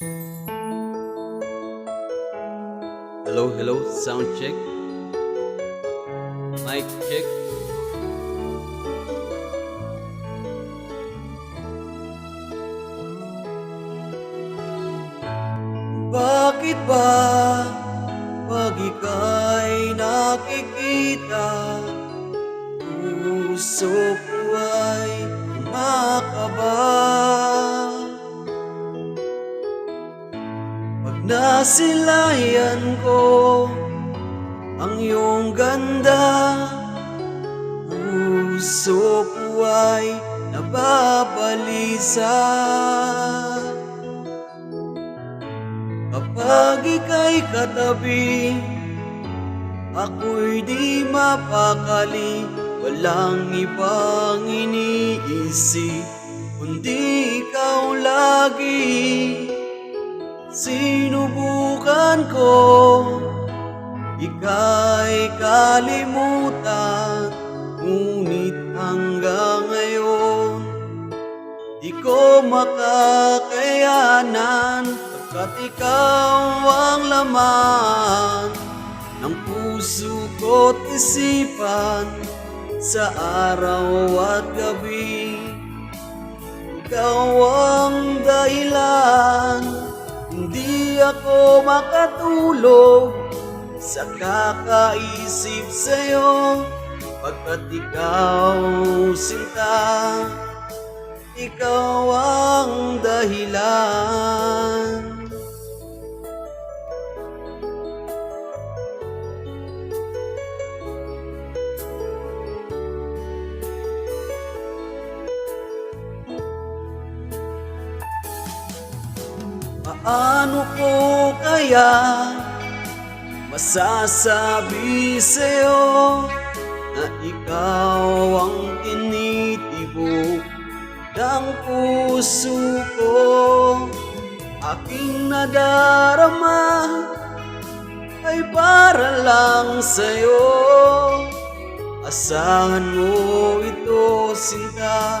Hello, hello, sound check. Mic check. Bakit ba pag ika'y nakikita Puso ko ay kumakaba nasilayan ko ang iyong ganda. Puso ko ay nababalisa Kapag ika'y katabi Ako'y di mapakali. Walang ibang iniisip Kundi ikaw lagi Sinubukan ko. Ika'y kalimutan Ngunit hanggang ngayon Di ko makakayanan. Pagkat ikaw ang laman Ng puso ko't isipan Sa araw at gabi. Ikaw ang dahilan Hindi ako makatulog Sa kakaisip sa'yo Pagkat ikaw sinta. Ikaw ang dahilan Paano ko kaya masasabi sa'yo na ikaw ang tinitibok ng puso ko? Aking nadarama ay para lang sa'yo. Asahan mo ito sinta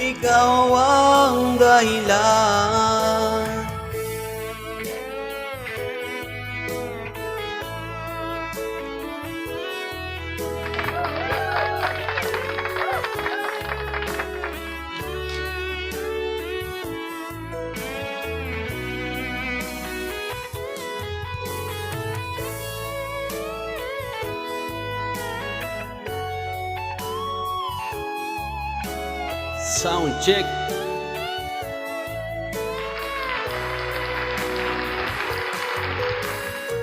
Ikaw ang dahilan Sound check.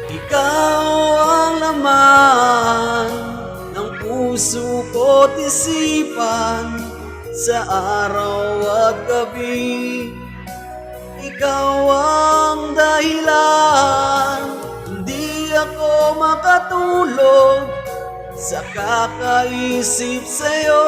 Ikaw ang laman ng puso ko't isipan sa araw at gabi. Ikaw ang dahilan, hindi ako makatulog sa kakaisip sa'yo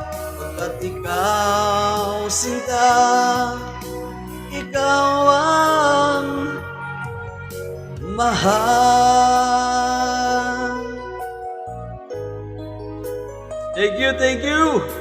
pagkat ikaw sinta. Ikaw ang mahal. Thank you, thank you.